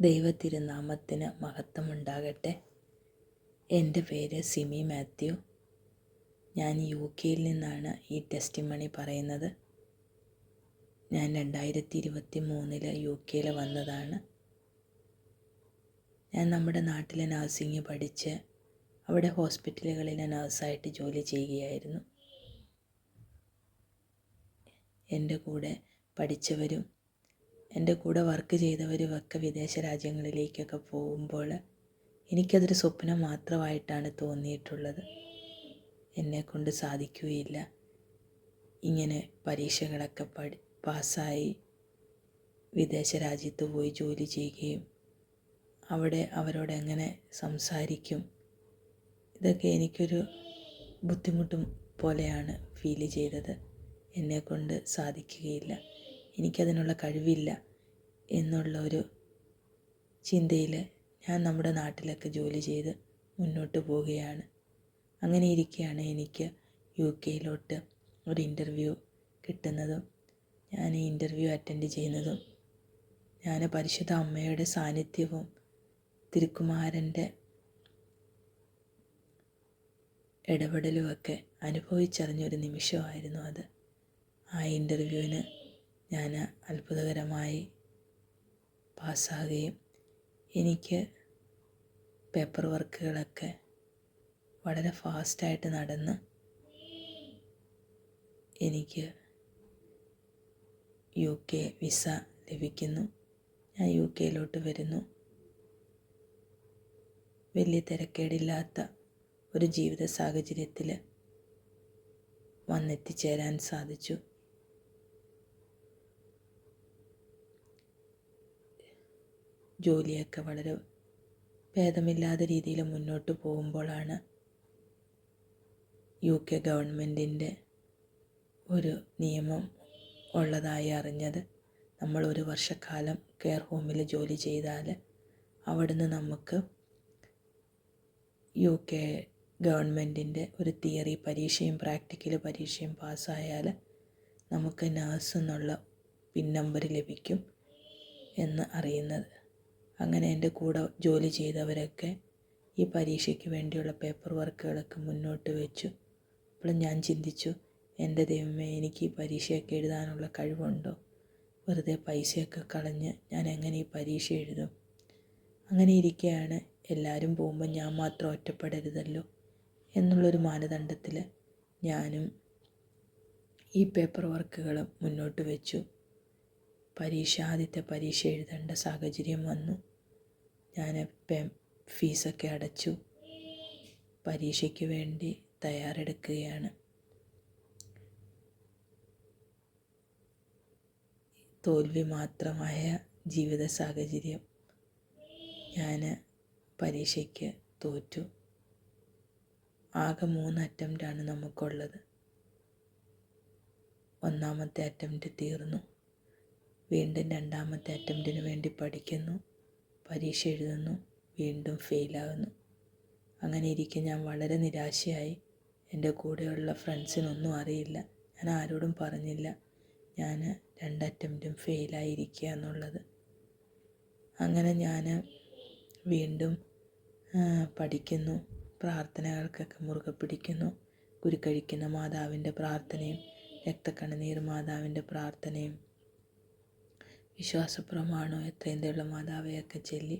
ദൈവത്തിരുനാമത്തിന് മഹത്വമുണ്ടാകട്ടെ. എന്റെ പേര് സിമി മാത്യു. ഞാൻ യു കെയിൽ നിന്നാണ് ഈ ടെസ്റ്റിമണി പറയുന്നത്. ഞാൻ രണ്ടായിരത്തി ഇരുപത്തി മൂന്നിൽ യു കെയിൽ വന്നതാണ്. ഞാൻ നമ്മുടെ നാട്ടിലെ നഴ്സിംഗ് പഠിച്ച് അവിടെ ഹോസ്പിറ്റലുകളിലെ നഴ്സായിട്ട് ജോലി ചെയ്യുകയായിരുന്നു. എന്റെ കൂടെ പഠിച്ചവരും എന്റെ കൂടെ വർക്ക് ചെയ്തവരുമൊക്കെ വിദേശ രാജ്യങ്ങളിലേക്കൊക്കെ പോകുമ്പോൾ എനിക്കതൊരു സ്വപ്നം മാത്രമായിട്ടാണ് തോന്നിയിട്ടുള്ളത്. എന്നെക്കൊണ്ട് സാധിക്കുകയില്ല. ഇങ്ങനെ പരീക്ഷകളൊക്കെ പഠി പാസ്സായി വിദേശ രാജ്യത്ത് പോയി ജോലി ചെയ്യുകയും അവിടെ അവരോട് എങ്ങനെ സംസാരിക്കും ഇതൊക്കെ എനിക്കൊരു ബുദ്ധിമുട്ടും പോലെയാണ് ഫീൽ ചെയ്തത്. എന്നെക്കൊണ്ട് സാധിക്കുകയില്ല. എനിക്കതിനുള്ള കഴിവില്ല എന്നുള്ള ഒരു ചിന്തയിൽ ഞാൻ നമ്മുടെ നാട്ടിലൊക്കെ ജോലി ചെയ്ത് മുന്നോട്ട് പോവുകയാണ്. അങ്ങനെ ഇരിക്കുകയാണ് എനിക്ക് യു കെയിലോട്ട് ഒരു ഇന്റർവ്യൂ കിട്ടുന്നതും ഞാൻ ഈ ഇന്റർവ്യൂ അറ്റൻഡ് ചെയ്യുന്നതും. ഞാൻ പരിശുദ്ധ അമ്മയുടെ സാന്നിധ്യവും തിരുക്കുമാരന്റെ ഇടപെടലുമൊക്കെ അനുഭവിച്ചറിഞ്ഞൊരു നിമിഷമായിരുന്നു അത്. ആ ഇന്റർവ്യൂവിന് ഞാൻ അത്ഭുതകരമായി പാസ്സാകുകയും എനിക്ക് പേപ്പർ വർക്കുകളൊക്കെ വളരെ ഫാസ്റ്റായിട്ട് നടന്ന് എനിക്ക് യു കെ വിസ ലഭിക്കുന്നു. ഞാൻ യു കെയിലോട്ട് വരുന്നു. വലിയ തിരക്കേടില്ലാത്ത ഒരു ജീവിത സാഹചര്യത്തിൽ വന്നെത്തിച്ചേരാൻ സാധിച്ചു. ജോലിയൊക്കെ വളരെ ഭേദമില്ലാത്ത രീതിയിൽ മുന്നോട്ട് പോകുമ്പോഴാണ് യു കെ ഗവൺമെന്റിന്റെ ഒരു നിയമം ഉള്ളതായി അറിഞ്ഞത്. നമ്മൾ ഒരു വർഷക്കാലം കെയർ ഹോമിൽ ജോലി ചെയ്താൽ അവിടുന്ന് നമുക്ക് യു കെ ഗവൺമെന്റിന്റെ ഒരു തിയറി പരീക്ഷയും പ്രാക്ടിക്കൽ പരീക്ഷയും പാസ്സായാൽ നമുക്ക് നേഴ്സ് എന്നുള്ള പിൻ നമ്പർ ലഭിക്കും എന്ന് അറിയുന്നത്. അങ്ങനെ എന്റെ കൂടെ ജോലി ചെയ്തവരൊക്കെ ഈ പരീക്ഷയ്ക്ക് വേണ്ടിയുള്ള പേപ്പർ വർക്കുകളൊക്കെ മുന്നോട്ട് വെച്ചു. അപ്പോൾ ഞാൻ ചിന്തിച്ചു എന്റെ ദൈവമേ എനിക്ക് ഈ പരീക്ഷയൊക്കെ എഴുതാനുള്ള കഴിവുണ്ടോ? വെറുതെ പൈസയൊക്കെ കളഞ്ഞ് ഞാൻ എങ്ങനെ ഈ പരീക്ഷ എഴുതും? അങ്ങനെ ഇരിക്കുകയാണ് എല്ലാവരും പോകുമ്പോൾ ഞാൻ മാത്രം ഒറ്റപ്പെടരുതല്ലോ എന്നുള്ളൊരു മാനദണ്ഡത്തിൽ ഞാനും ഈ പേപ്പർ വർക്കുകൾ മുന്നോട്ട് വെച്ചു. പരീക്ഷ ആദ്യത്തെ പരീക്ഷ എഴുതേണ്ട സാഹചര്യം വന്നു. ഞാൻ ഫീസൊക്കെ അടച്ചു. പരീക്ഷയ്ക്ക് വേണ്ടി തയ്യാറെടുക്കുകയാണ്. തോൽവി മാത്രമായ ജീവിത സാഹചര്യം ഞാൻ പരീക്ഷയ്ക്ക് തോറ്റു. ആകെ മൂന്ന് അറ്റംപ്റ്റാണ് നമുക്കുള്ളത്. ഒന്നാമത്തെ അറ്റംപ്റ്റ് തീർന്നു. വീണ്ടും രണ്ടാമത്തെ അറ്റംപ്റ്റിന് വേണ്ടി പഠിക്കുന്നു. പരീക്ഷ എഴുതുന്നു വീണ്ടും ഫെയിലാകുന്നു അങ്ങനെ ഇരിക്കെ ഞാൻ വളരെ നിരാശയായി. എന്റെ കൂടെയുള്ള ഫ്രണ്ട്സിനൊന്നും അറിയില്ല. ഞാൻ ആരോടും പറഞ്ഞില്ല. ഞാൻ രണ്ട് അറ്റംപ്റ്റും ഫെയിലായിരിക്കുക എന്നുള്ളത്. അങ്ങനെ ഞാൻ വീണ്ടും പഠിക്കുന്നു. പ്രാർത്ഥനകൾക്കൊക്കെ മുറുകെ പിടിക്കുന്നു. കുരുക്കഴിക്കുന്ന മാതാവിന്റെ പ്രാർത്ഥനയും രക്തക്കണ്ണുനീർ മാതാവിന്റെ പ്രാർത്ഥനയും വിശ്വാസപ്രമാണവും എത്രയും തള്ള മാതാവെയൊക്കെ ചൊല്ലി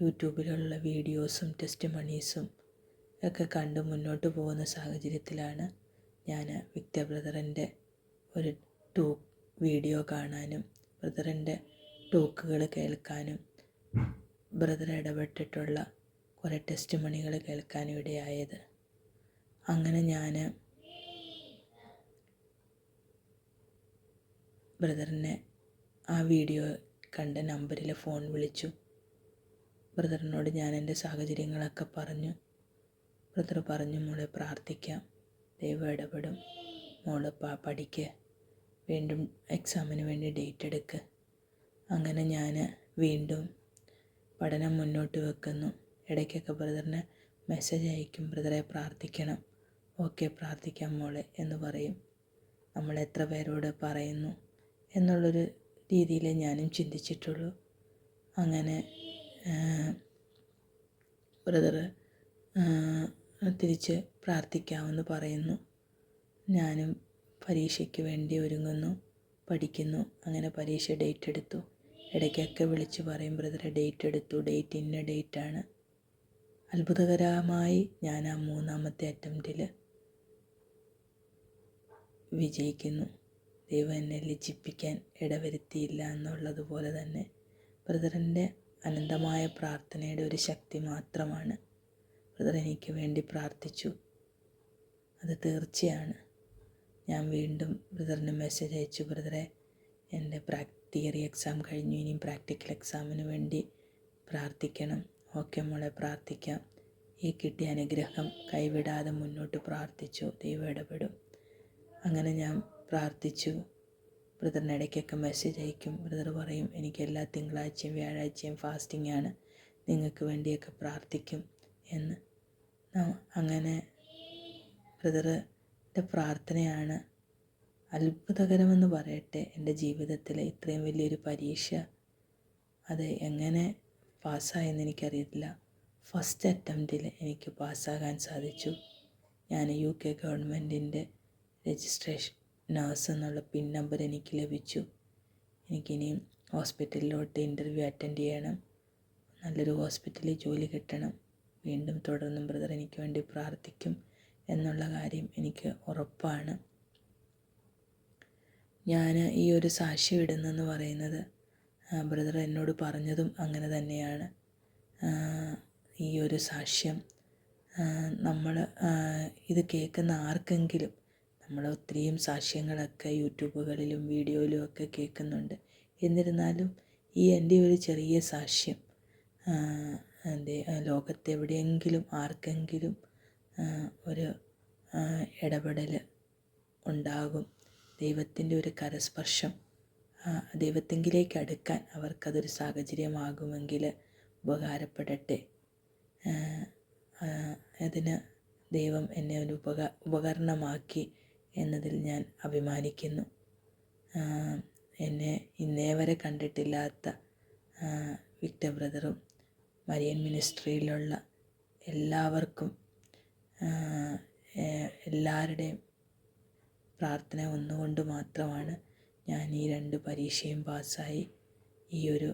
യൂട്യൂബിലുള്ള വീഡിയോസും ടെസ്റ്റ് മണീസും ഒക്കെ കണ്ട് മുന്നോട്ട് പോകുന്ന സാഹചര്യത്തിലാണ് ഞാൻ വിക്ടർ ബ്രദറിന്റെ ഒരു ടോക്ക് വീഡിയോ കാണാനും ബ്രദറിന്റെ ടോക്കുകൾ കേൾക്കാനും ബ്രദർ ഇടപെട്ടിട്ടുള്ള കുറേ ടെസ്റ്റ് മണികൾ കേൾക്കാനും ഇടയായത്. അങ്ങനെ ഞാൻ ബ്രദറിനെ ആ വീഡിയോ കണ്ട നമ്പറിൽ ഫോൺ വിളിച്ചു. ബ്രദറിനോട് ഞാൻ എന്റെ സാഹചര്യങ്ങളൊക്കെ പറഞ്ഞു. ബ്രദർ പറഞ്ഞു മോളെ പ്രാർത്ഥിക്കാം. ദൈവം ഇടപെടും. മോൾ പഠിക്ക്. വീണ്ടും എക്സാമിന് വേണ്ടി ഡേറ്റ് എടുക്ക്. അങ്ങനെ ഞാൻ വീണ്ടും പഠനം മുന്നോട്ട് വെക്കുന്നു. ഇടയ്ക്കൊക്കെ ബ്രദറിന് മെസ്സേജ് അയക്കും. ബ്രദറെ പ്രാർത്ഥിക്കണം. ഓക്കെ പ്രാർത്ഥിക്കാം മോളെ എന്ന് പറയും. നമ്മൾ എത്ര പേരോട് പറയുന്നു എന്നുള്ളൊരു രീതിയിലേ ഞാനും ചിന്തിച്ചിട്ടുള്ളൂ. അങ്ങനെ ബ്രദർ തിരിച്ച് പ്രാർത്ഥിക്കാമെന്ന് പറയുന്നു. ഞാനും പരീക്ഷയ്ക്ക് വേണ്ടി ഒരുങ്ങുന്നു പഠിക്കുന്നു അങ്ങനെ പരീക്ഷ ഡേറ്റ് എടുത്തു. ഇടയ്ക്കൊക്കെ വിളിച്ച് പറയും ബ്രദറെ ഡേറ്റ് എടുത്തു ഡേറ്റ് ഇന്ന ഡേറ്റാണ്. അത്ഭുതകരമായി ഞാൻ ആ മൂന്നാമത്തെ അറ്റംപ്റ്റിൽ വിജയിക്കുന്നു. ദൈവം എന്നെ ലജ്ജിപ്പിക്കാൻ ഇടവരുത്തിയില്ല എന്നുള്ളതുപോലെ തന്നെ ബ്രദറിന്റെ അനന്തമായ പ്രാർത്ഥനയുടെ ഒരു ശക്തി മാത്രമാണ് ബ്രദർ എനിക്ക് വേണ്ടി പ്രാർത്ഥിച്ചു. അത് തീർച്ചയാണ്. ഞാൻ വീണ്ടും ബ്രദറിന് മെസ്സേജ് അയച്ചു ബ്രദറെ എന്റെ പ്രാ തിയറി എക്സാം കഴിഞ്ഞു. ഇനി പ്രാക്ടിക്കൽ എക്സാമിന് വേണ്ടി പ്രാർത്ഥിക്കണം. ഓക്കെ മോളെ പ്രാർത്ഥിക്കാം. ഈ കിട്ടിയ അനുഗ്രഹം കൈവിടാതെ മുന്നോട്ട് പ്രാർത്ഥിച്ചു. ദൈവം ഇടപെടും. അങ്ങനെ ഞാൻ പ്രാർത്ഥിച്ചു. ബ്രദറിന് ഇടയ്ക്കൊക്കെ മെസ്സേജ് അയക്കും. ബ്രദർ പറയും എനിക്ക് എല്ലാ തിങ്കളാഴ്ചയും വ്യാഴാഴ്ചയും ഫാസ്റ്റിംഗ് ആണ്. നിങ്ങൾക്ക് വേണ്ടിയൊക്കെ പ്രാർത്ഥിക്കും എന്ന്. അങ്ങനെ ബ്രദറിന്റെ പ്രാർത്ഥനയാണ് അത്ഭുതകരമെന്ന് പറയട്ടെ. എന്റെ ജീവിതത്തിൽ ഇത്രയും വലിയൊരു പരീക്ഷ അത് എങ്ങനെ പാസ്സായെന്ന് എനിക്കറിയത്തില്ല. ഫസ്റ്റ് അറ്റംപ്റ്റിൽ എനിക്ക് പാസ്സാകാൻ സാധിച്ചു. ഞാൻ യു കെ ഗവൺമെന്റിന്റെ രജിസ്ട്രേഷൻ നഴ്സ് എന്നുള്ള പിൻ നമ്പർ എനിക്ക് ലഭിച്ചു. എനിക്കിനിയും ഹോസ്പിറ്റലിലോട്ട് ഇന്റർവ്യൂ അറ്റൻഡ് ചെയ്യണം. നല്ലൊരു ഹോസ്പിറ്റലിൽ ജോലി കിട്ടണം. വീണ്ടും തുടർന്നും ബ്രദർ എനിക്ക് വേണ്ടി പ്രാർത്ഥിക്കും എന്നുള്ള കാര്യം എനിക്ക് ഉറപ്പാണ്. ഞാൻ ഈ ഒരു സാക്ഷി ഇടുന്നെന്ന് പറയുന്നത് ബ്രദർ എന്നോട് പറഞ്ഞതും അങ്ങനെ തന്നെയാണ്. ഈ ഒരു സാക്ഷ്യം നമ്മൾ ഇത് കേൾക്കുന്ന ആർക്കെങ്കിലും നമ്മൾ ഒത്തിരിയും സാക്ഷ്യങ്ങളൊക്കെ യൂട്യൂബുകളിലും വീഡിയോയിലും ഒക്കെ കേൾക്കുന്നുണ്ട്. എന്നിരുന്നാലും ഈ എന്റെ ഒരു ചെറിയ സാക്ഷ്യം എന്റെ ലോകത്തെവിടെയെങ്കിലും ആർക്കെങ്കിലും ഒരു ഇടപെടൽ ഉണ്ടാകും. ദൈവത്തിന്റെ ഒരു കരസ്പർശം ദൈവത്തെങ്കിലേക്ക് അടുക്കാൻ അവർക്കതൊരു സാഹചര്യമാകുമെങ്കിൽ ഉപകാരപ്പെടട്ടെ. അതിന് ദൈവം എന്നെ ഒരു ഉപക ഉപകരണമാക്കി എന്നതിൽ ഞാൻ അഭിമാനിക്കുന്നു. എന്നെ ഇന്നേ വരെ കണ്ടിട്ടില്ലാത്ത വിക്ടർ ബ്രദറും മരിയൻ മിനിസ്ട്രിയിലുള്ള എല്ലാവർക്കും എല്ലാവരുടെയും പ്രാർത്ഥന ഒന്നുകൊണ്ട് മാത്രമാണ് ഞാൻ ഈ രണ്ട് പരീക്ഷയും പാസ്സായി ഈ ഒരു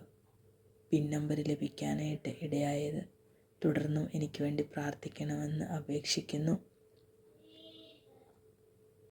പിൻ നമ്പർ ലഭിക്കാനായിട്ട് ഇടയായത്. തുടർന്നും എനിക്ക് വേണ്ടി പ്രാർത്ഥിക്കണമെന്ന് അപേക്ഷിക്കുന്നു.